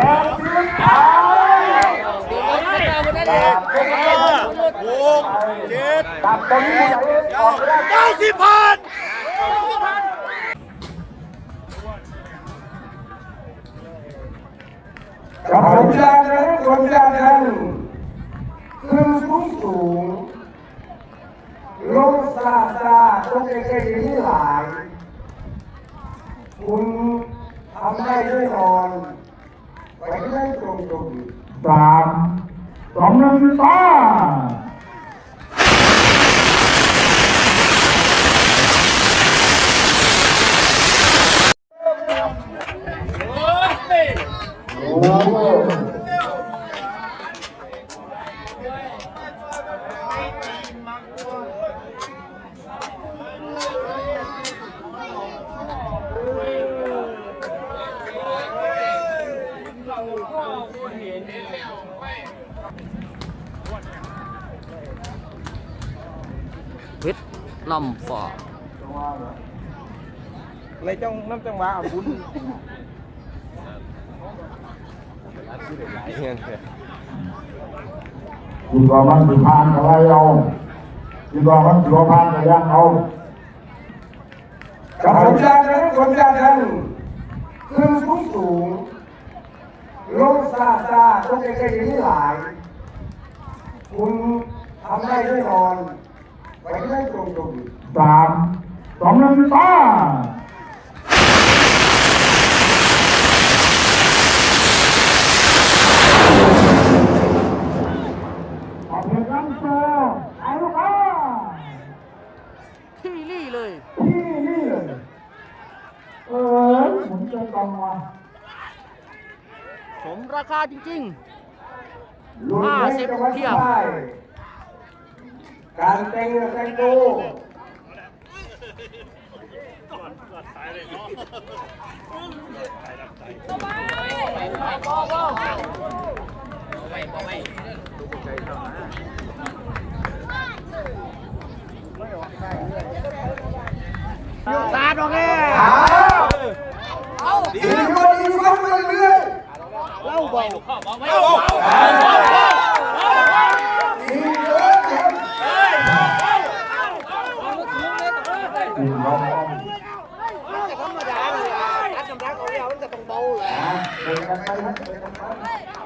ดสิบสามห้าหกเจ็ดกับตรงนี้ไหนออกไม่ได้เก้าสิบพันกับผมยาแดงผมยาแดงขึ้นสูงสูงลงซาซาตรงใกล้ๆนี้หลาย คุณทำได้ด้วยนอน สามสองหนึ่งตา เพชรลำฝ่าเลยจ้องน้ำจังหวะเอาบุญคิดว่ามันสิผ่านอะไรเอาคิดว่ามันสิบ่ผ่านก็ยังเอากับผมยาแดงผมยาแดงขึ้นสูงสูงลงซาซาตรงใกล้ๆนี้หลาย คุณทำได้ด้วยนอน สามสองหนึ่งตาขอบคุณครับโซเอาลูกค้าที่รี่เลยที่นี่เลย เออหมุนใจกองมาสมราคาจริงรุ่นนี้จะวัดได้ การแต่งเนื้อแต่งตัวๆตาดอกแง่ดีกว่าดีกว่าไปเรื่อยเล่าเบา ดีเลยครับ อืมน้อง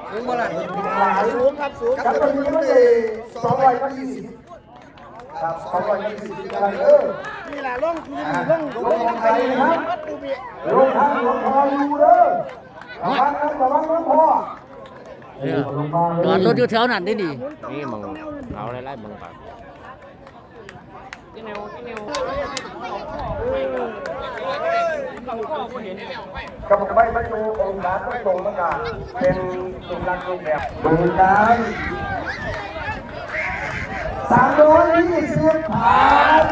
สูงมาเลยสูงครับสูงครับตอนนี้มันได้สองร้อยยี่สิบครับสองร้อยยี่สิบกันเออนี่แหละล่องคืนลงลงทางนะครับลงทางลงพออยู่เด้อระวังนะระวังนะพ่อเนี่ยจอดรถอยู่แถวนั้นได้ดีนี่มึงเอาไล่ๆมึง ก่อนกับผมไม่มาดูองค์การตรงมันกันเป็นตรงรักตรงแบบดูกันสามร้อยยี่สิบผ่าน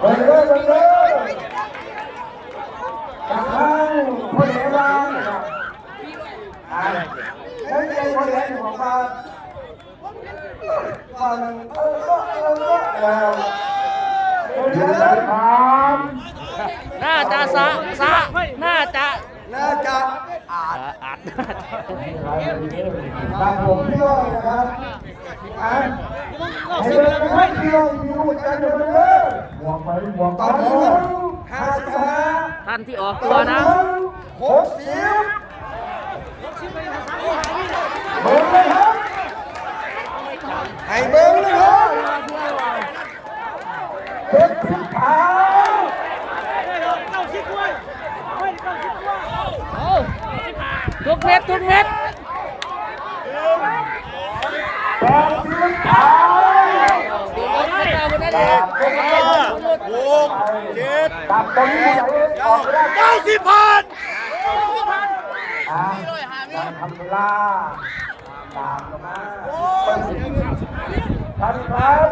ไปเลยไปเลยกับทางพ่อเหลวานนะครับอ่าแล้ใจพ่อเหลวของมาต อนเออเออเออเดี๋ยวสามน่าจะสะสะน่าจะน่าจะอาดอาดตามผมเที่ยนะครับอะให้เดินไปเที่ยวมีรูจันทร์ไปเลยหมวกไปหมวกตไปอนนี้ห้าสิบห้าท่านที่ออกตัวอนนะนี้หกสิบเบิ้งเลยครับ ให้เบิ้งเลยครับเจ็ดสิบห้าทุกเม็ดทุกเม็ดแปดสิบห้าห้าหกเจ็ดกับตรงนี้ไหนออกได้เก้าสิบพันอ่าการทำลา ตามมาท่านครับ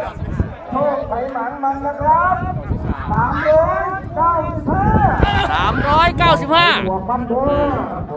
โชคไปหมันมันนะครับสามร้อยเก้าสิบห้าสามร้อยเก้าสิบห้าหัวมันเถอะ